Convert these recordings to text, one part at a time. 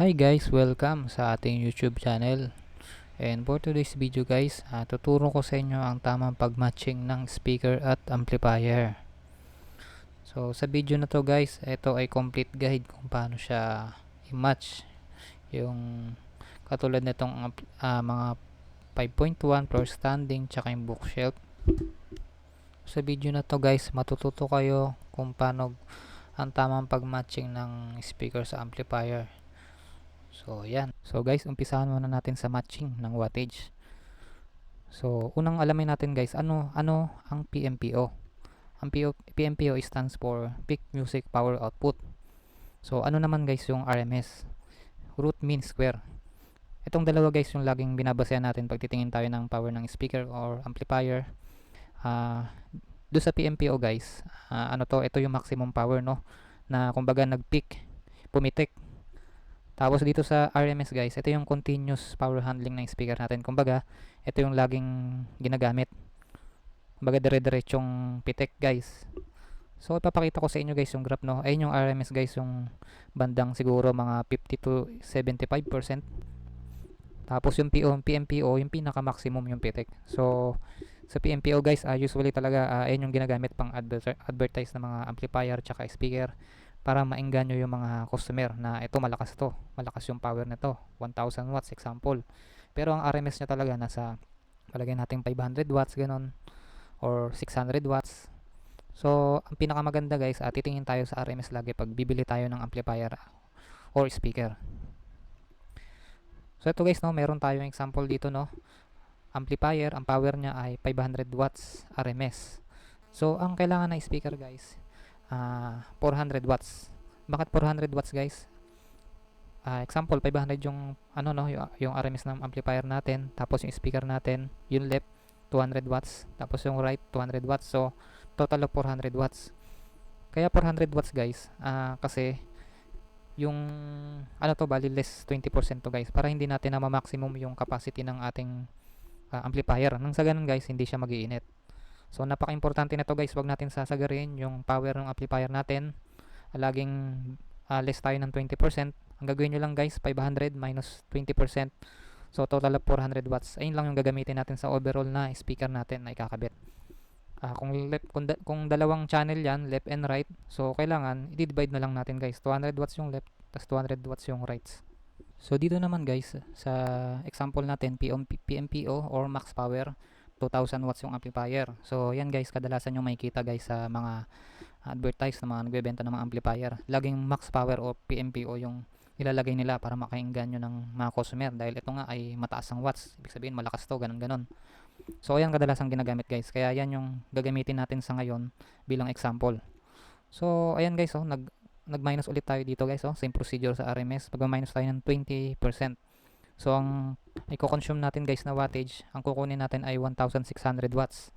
Hi guys, welcome sa ating YouTube channel. And for today's video guys, uh, tuturo ko sa inyo ang tamang pagmatching ng speaker at amplifier. So sa video na to guys, ito ay complete guide kung paano siya i-match yung katulad nitong uh, mga 5.1 floor standing tsaka yung bookshelf. Sa video na to guys, matututo kayo kung paano ang tamang pagmatching ng speaker sa amplifier. So, yan. So, guys, umpisahan muna natin sa matching ng wattage. So, unang alamin natin, guys, ano ano ang PMPO? Ang PMPO stands for Peak Music Power Output. So, ano naman, guys, yung RMS? Root mean square. Itong dalawa, guys, yung laging binabasehan natin pag titingin tayo ng power ng speaker or amplifier. Uh, do sa PMPO, guys, uh, ano to, ito yung maximum power, no? Na, kumbaga, nag-peak, pumitik tapos dito sa RMS guys, ito yung continuous power handling ng speaker natin. Kumbaga, ito yung laging ginagamit. Kumbaga dire-diretsong pitik guys. So ipapakita ko sa inyo guys yung graph no. Ayun yung RMS guys yung bandang siguro mga 50 to 75%. Tapos yung PO, PMPO, yung pinaka maximum yung pitik. So sa PMPO guys, uh, usually talaga uh, ayun yung ginagamit pang adver advertise ng mga amplifier tsaka speaker para maengganyo yung mga customer na ito malakas to malakas yung power nito 1000 watts example. Pero ang RMS niya talaga nasa palagay natin 500 watts ganon or 600 watts. So ang pinakamaganda guys at titingin tayo sa RMS lagi pag bibili tayo ng amplifier or speaker. So ito guys no meron tayong example dito no. Amplifier ang power niya ay 500 watts RMS so ang kailangan na speaker guys uh, ah, 400 watts. Bakit 400 watts guys? Uh, example, 500 yung ano no, yung, yung RMS ng amplifier natin, tapos yung speaker natin, yung left 200 watts, tapos yung right 200 watts. So total of 400 watts. Kaya 400 watts guys, uh, kasi yung ano to bali less 20% to guys para hindi natin na ma-maximum yung capacity ng ating uh, amplifier. Nang sa ganun guys, hindi siya magiinit. So napaka-importante na to guys, wag natin sasagarin yung power ng amplifier natin. Laging uh, less tayo ng 20%. Ang gagawin nyo lang guys, 500 minus 20%. So total of 400 watts. Ayun lang yung gagamitin natin sa overall na speaker natin na ikakabit. Uh, kung, left, kung, da, kung dalawang channel yan, left and right, so kailangan i-divide na lang natin guys. 200 watts yung left, tas 200 watts yung right. So dito naman guys, sa example natin, PMPO or max power, 2000 watts yung amplifier. So, yan guys, kadalasan yung makikita guys sa mga advertise na mga nagbebenta ng mga amplifier. Laging max power o PMPO yung ilalagay nila para makainggan nyo ng mga customer dahil ito nga ay mataas ang watts. Ibig sabihin malakas to, ganun ganon. So, ayan kadalasan ginagamit guys. Kaya yan yung gagamitin natin sa ngayon bilang example. So, ayan guys, oh, nag nag-minus ulit tayo dito guys, oh, same procedure sa RMS. Pag-minus tayo ng 20%. So, ang i-consume natin guys na wattage, ang kukunin natin ay 1600 watts.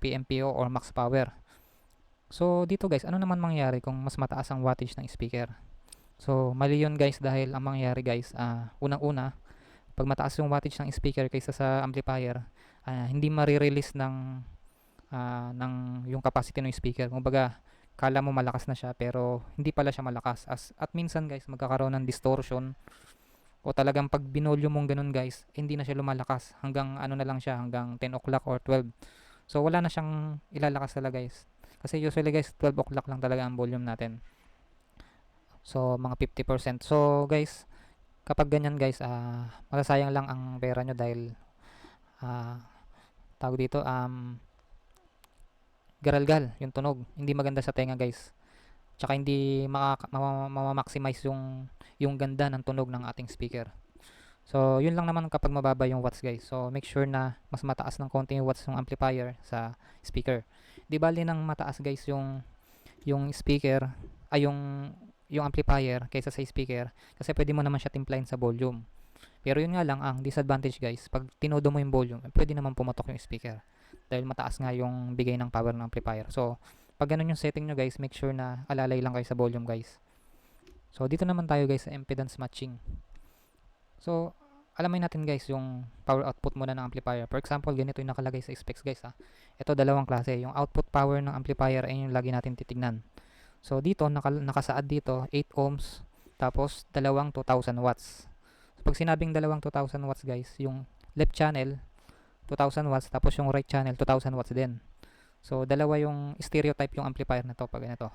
PMPO or max power. So, dito guys, ano naman mangyari kung mas mataas ang wattage ng speaker? So, mali yun guys dahil ang mangyari guys, uh, unang-una, pag mataas yung wattage ng speaker kaysa sa amplifier, uh, hindi marirelease ng uh, ng yung capacity ng speaker. Kumbaga, kala mo malakas na siya pero hindi pala siya malakas. As, at minsan guys, magkakaroon ng distortion o talagang pag binolyo mong ganun guys, hindi na siya lumalakas hanggang ano na lang siya, hanggang 10 o'clock or 12. So wala na siyang ilalakas talaga guys. Kasi usually guys, 12 o'clock lang talaga ang volume natin. So mga 50%. So guys, kapag ganyan guys, uh, masasayang lang ang pera nyo dahil uh, tawag dito, um, garalgal yung tunog. Hindi maganda sa tenga guys. Tsaka hindi ma-maximize yung yung ganda ng tunog ng ating speaker. So, yun lang naman kapag mababa yung watts guys. So, make sure na mas mataas ng konti yung watts ng amplifier sa speaker. Di bali nang mataas guys yung yung speaker ay yung yung amplifier kaysa sa speaker kasi pwede mo naman siya timplahin sa volume. Pero yun nga lang ang disadvantage guys, pag tinodo mo yung volume, pwede naman pumatok yung speaker dahil mataas nga yung bigay ng power ng amplifier. So, pag ganun yung setting nyo guys, make sure na alalay lang kayo sa volume guys. So, dito naman tayo guys sa impedance matching. So, alamin natin guys yung power output muna ng amplifier. For example, ganito yung nakalagay sa specs guys ha. Ito dalawang klase. Yung output power ng amplifier ay yung lagi natin titignan. So, dito, naka, nakasaad dito, 8 ohms tapos dalawang 2000 watts. So, pag sinabing dalawang 2000 watts guys, yung left channel 2000 watts tapos yung right channel 2000 watts din. So dalawa yung stereotype yung amplifier na to pag ganito.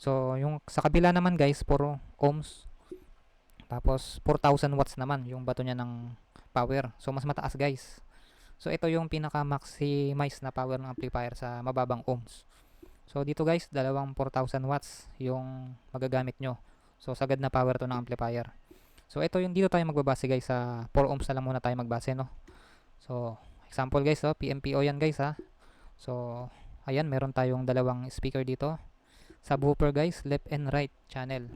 So yung sa kabila naman guys puro ohms tapos 4000 watts naman yung bato niya ng power. So mas mataas guys. So ito yung pinaka maximize na power ng amplifier sa mababang ohms. So dito guys, dalawang 4000 watts yung magagamit nyo. So sagad na power to ng amplifier. So ito yung dito tayo magbabase guys sa 4 ohms na lang muna tayo magbase no. So example guys, oh, PMPO yan guys ha. So ayan, meron tayong dalawang speaker dito. Subwoofer guys, left and right channel.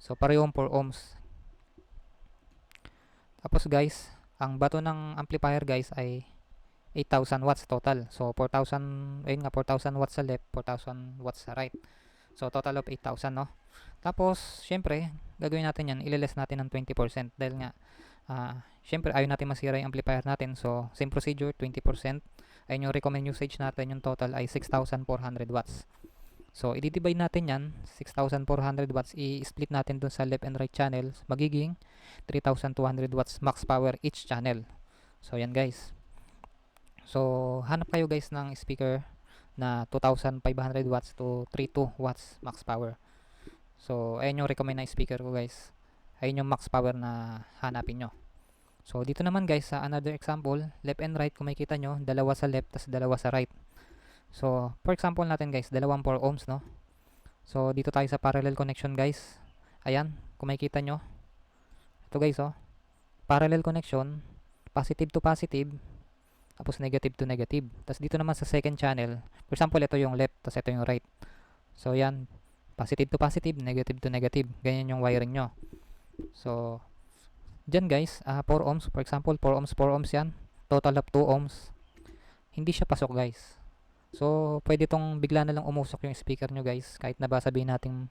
So parehong 4 ohms. Tapos guys, ang bato ng amplifier guys ay 8,000 watts total. So 4,000, ayun nga 4,000 watts sa left, 4,000 watts sa right. So total of 8,000 no. Tapos, syempre, gagawin natin yan, ililes natin ng 20% dahil nga, uh, syempre, ayaw natin masira yung amplifier natin. So, same procedure, 20%. Ayun yung recommend usage natin, yung total ay 6,400 watts. So, i-divide natin yan, 6,400 watts, i-split natin dun sa left and right channels, magiging 3,200 watts max power each channel. So, yan guys. So, hanap kayo guys ng speaker na 2,500 watts to 32 watts max power. So, ayan yung recommend na speaker ko guys. Ayun yung max power na hanapin nyo. So, dito naman guys, sa another example, left and right, kung makikita nyo, dalawa sa left, tas dalawa sa right. So, for example natin guys, dalawang 4 ohms, no? So, dito tayo sa parallel connection guys. Ayan, kung makikita nyo. Ito guys, oh. Parallel connection, positive to positive, tapos negative to negative. Tapos dito naman sa second channel, for example, ito yung left, tapos ito yung right. So, yan, positive to positive, negative to negative. Ganyan yung wiring nyo. So, dyan guys, uh, 4 ohms, for example, 4 ohms, 4 ohms yan. Total of 2 ohms. Hindi siya pasok guys. So, pwede tong bigla na lang umusok yung speaker nyo guys. Kahit na ba sabihin natin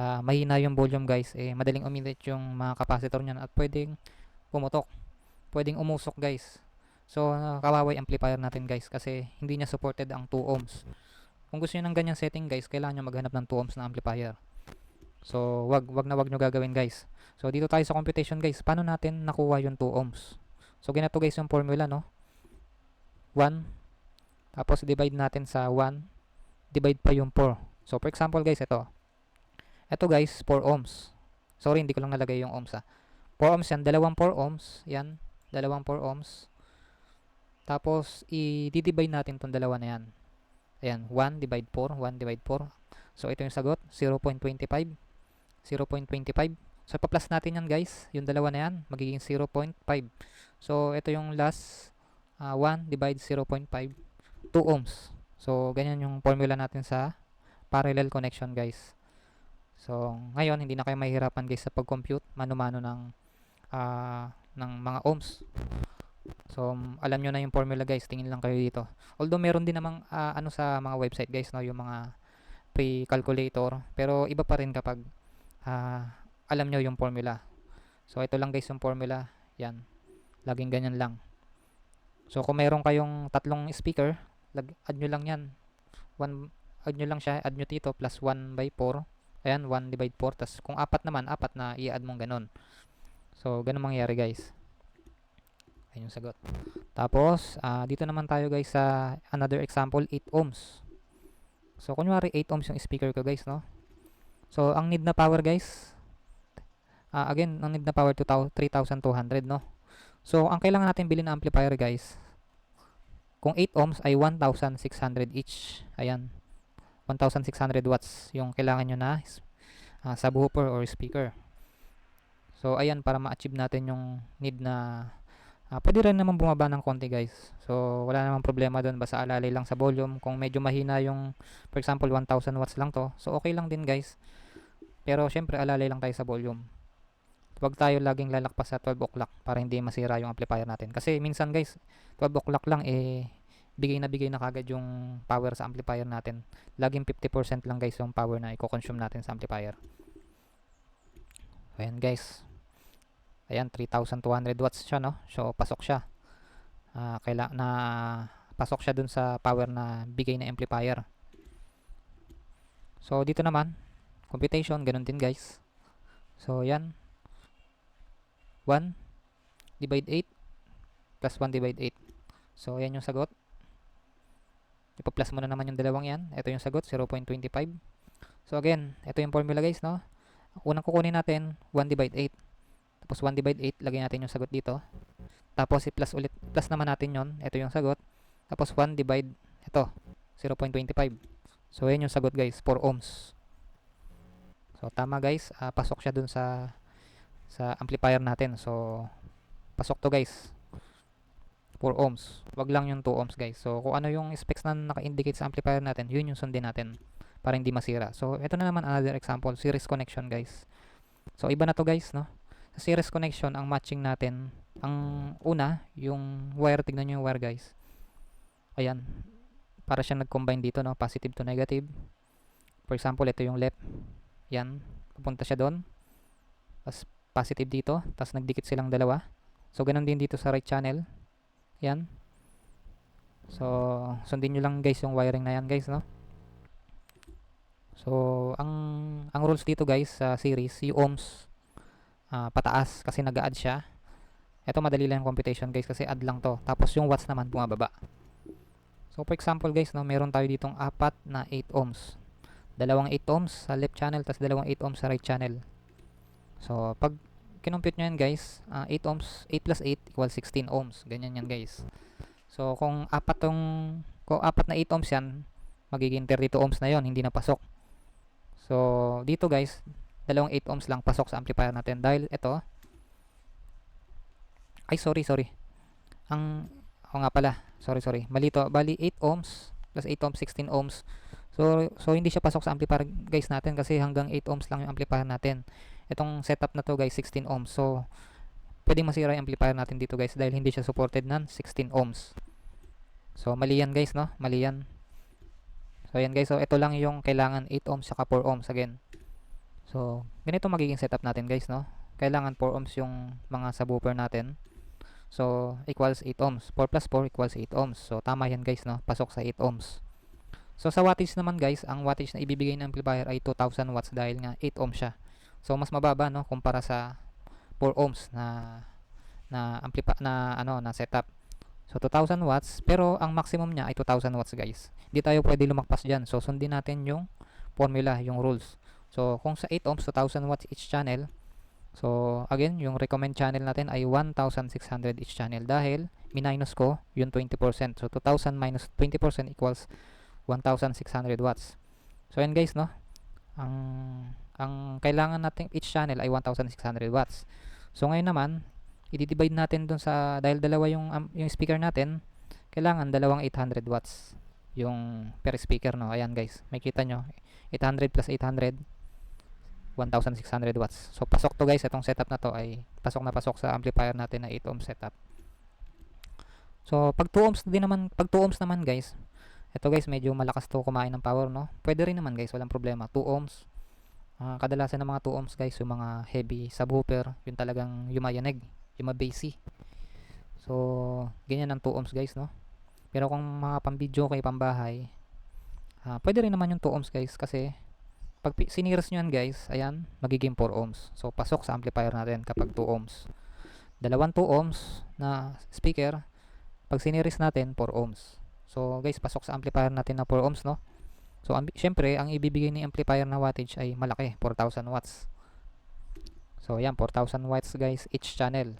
uh, mahina yung volume guys, eh, madaling umilit yung mga capacitor nyo at pwedeng pumutok. Pwedeng umusok guys. So, uh, kawaway amplifier natin guys kasi hindi niya supported ang 2 ohms. Kung gusto niyo ng ganyang setting guys, kailangan niyo maghanap ng 2 ohms na amplifier. So, wag wag na wag niyo gagawin guys. So, dito tayo sa computation guys. Paano natin nakuha yung 2 ohms? So, ganito guys yung formula no. 1 tapos divide natin sa 1 divide pa yung 4. So, for example guys, ito. Ito guys, 4 ohms. Sorry, hindi ko lang nalagay yung ohms ha. 4 ohms yan, dalawang 4 ohms. Yan, dalawang 4 ohms. Tapos, i-divide natin tong dalawa na yan. Ayan, 1 divide 4, 1 divide 4. So, ito yung sagot, 0.25. 0.25. So, pa-plus natin yan guys. Yung dalawa na yan, magiging 0.5. So, ito yung last uh, 1 divide 0.5. 2 ohms. So, ganyan yung formula natin sa parallel connection guys. So, ngayon, hindi na kayo mahihirapan guys sa pag-compute mano-mano ng, uh, ng mga ohms. So, alam nyo na yung formula guys. Tingin lang kayo dito. Although, meron din namang uh, ano sa mga website guys, no, yung mga pre-calculator. Pero, iba pa rin kapag uh, alam nyo yung formula. So, ito lang guys yung formula. Yan. Laging ganyan lang. So, kung meron kayong tatlong speaker, add nyo lang yan. One, add nyo lang siya. Add nyo dito plus 1 by 4. Ayan, 1 divide 4. Tapos, kung apat naman, apat na i-add mong ganun. So, ganun mangyari guys. Ayun yung sagot. Tapos, uh, dito naman tayo guys sa another example, 8 ohms. So, kunyari 8 ohms yung speaker ko guys, no? So, ang need na power guys, uh, again, ang need na power 3,200, no? So, ang kailangan natin bilhin na amplifier guys, kung 8 ohms ay 1,600 each. Ayan. 1,600 watts yung kailangan nyo na uh, subwoofer or speaker. So, ayan, para ma-achieve natin yung need na Uh, pwede rin naman bumaba ng konti guys. So, wala namang problema doon. Basta alalay lang sa volume. Kung medyo mahina yung, for example, 1000 watts lang to. So, okay lang din guys. Pero, syempre, alalay lang tayo sa volume. Huwag tayo laging lalakpas sa 12 o'clock para hindi masira yung amplifier natin. Kasi, minsan guys, 12 o'clock lang, eh, bigay na bigay na kagad yung power sa amplifier natin. Laging 50% lang guys yung power na i-consume natin sa amplifier. Ayan guys. Ayan, 3,200 watts siya, no? So, pasok siya. Uh, kaila na pasok siya dun sa power na bigay na amplifier. So, dito naman, computation, ganun din guys. So, yan. 1 divide 8 plus 1 divide 8. So, yan yung sagot. Ipa-plus mo na naman yung dalawang yan. Ito yung sagot, 0.25. So, again, ito yung formula guys, no? Unang kukunin natin, 1 divide 8. Tapos 1 divide 8, lagay natin yung sagot dito. Tapos i-plus ulit, plus naman natin yon. Ito yung sagot. Tapos 1 divide, ito, 0.25. So, yan yung sagot guys, 4 ohms. So, tama guys, ah, pasok siya dun sa sa amplifier natin. So, pasok to guys. 4 ohms. Wag lang yung 2 ohms guys. So, kung ano yung specs na naka-indicate sa amplifier natin, yun yung sundin natin para hindi masira. So, ito na naman another example, series connection guys. So, iba na to guys, no? Sa series connection, ang matching natin, ang una, yung wire, tignan nyo yung wire guys. Ayan. Para siya nag-combine dito, no? Positive to negative. For example, ito yung left. Yan. Pupunta siya doon. Tapos, positive dito. Tapos, nagdikit silang dalawa. So, ganun din dito sa right channel. Yan. So, sundin nyo lang guys yung wiring na yan guys, no? So, ang ang rules dito guys sa series, yung ohms ah, pataas kasi nag-add siya. Ito madali lang yung computation guys kasi add lang to. Tapos yung watts naman bumababa. So for example guys, no, meron tayo ditong apat na 8 ohms. Dalawang 8 ohms sa left channel tapos dalawang 8 ohms sa right channel. So pag kinompute nyo yan guys, ah, 8 ohms, 8 plus 8 equals 16 ohms. Ganyan yan guys. So kung apat tong kung apat na 8 ohms yan, magiging 32 ohms na yon, hindi na pasok. So dito guys, dalawang 8 ohms lang pasok sa amplifier natin dahil ito ay sorry sorry ang o nga pala sorry sorry mali to bali 8 ohms plus 8 ohms 16 ohms so so hindi siya pasok sa amplifier guys natin kasi hanggang 8 ohms lang yung amplifier natin itong setup na to guys 16 ohms so pwedeng masira yung amplifier natin dito guys dahil hindi siya supported ng 16 ohms so mali yan guys no mali yan so yan guys so ito lang yung kailangan 8 ohms saka 4 ohms again So, ganito magiging setup natin guys, no? Kailangan 4 ohms yung mga subwoofer natin. So, equals 8 ohms. 4 plus 4 equals 8 ohms. So, tama yan guys, no? Pasok sa 8 ohms. So, sa wattage naman guys, ang wattage na ibibigay ng amplifier ay 2000 watts dahil nga 8 ohms siya. So, mas mababa, no? Kumpara sa 4 ohms na na amplifier na ano na setup. So 2000 watts pero ang maximum niya ay 2000 watts guys. Hindi tayo pwede lumagpas diyan. So sundin natin yung formula, yung rules. So, kung sa 8 ohms, 2,000 watts each channel. So, again, yung recommend channel natin ay 1,600 each channel dahil minus ko yung 20%. So, 2,000 minus 20% equals 1,600 watts. So, yan guys, no? Ang, ang kailangan natin each channel ay 1,600 watts. So, ngayon naman, i-divide natin dun sa, dahil dalawa yung, um, yung speaker natin, kailangan dalawang 800 watts yung per speaker, no? Ayan guys, makita nyo, 800 plus 800, 1,600 watts. So, pasok to guys. Itong setup na to ay pasok na pasok sa amplifier natin na 8 ohm setup. So, pag 2 ohms din naman, pag 2 ohms naman guys, ito guys, medyo malakas to kumain ng power, no? Pwede rin naman guys, walang problema. 2 ohms. Uh, kadalasan ng mga 2 ohms guys, yung mga heavy subwoofer, yung talagang yumayanig, yung mabasi. So, ganyan ang 2 ohms guys, no? Pero kung mga pang-video pambahay, uh, pwede rin naman yung 2 ohms guys kasi pag siniras nyo yan guys, ayan, magiging 4 ohms. So, pasok sa amplifier natin kapag 2 ohms. Dalawang 2 ohms na speaker, pag siniris natin, 4 ohms. So, guys, pasok sa amplifier natin na 4 ohms, no? So, amb- syempre, ang ibibigay ni amplifier na wattage ay malaki, 4,000 watts. So, ayan, 4,000 watts guys, each channel.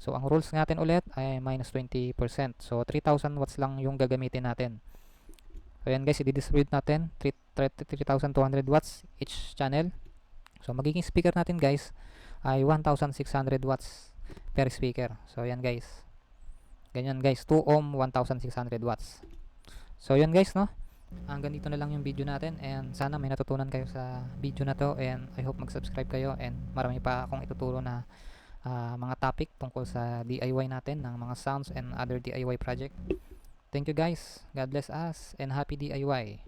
So, ang rules natin ulit ay minus 20%. So, 3,000 watts lang yung gagamitin natin. So, ayan guys, i-distribute natin 3,200 watts each channel. So, magiging speaker natin guys ay 1,600 watts per speaker. So, ayan guys. Ganyan guys, 2 ohm, 1,600 watts. So, ayan guys, no? Hanggang dito na lang yung video natin and sana may natutunan kayo sa video na to and I hope mag-subscribe kayo and marami pa akong ituturo na uh, mga topic tungkol sa DIY natin ng mga sounds and other DIY project. Thank you guys. God bless us and happy DIY.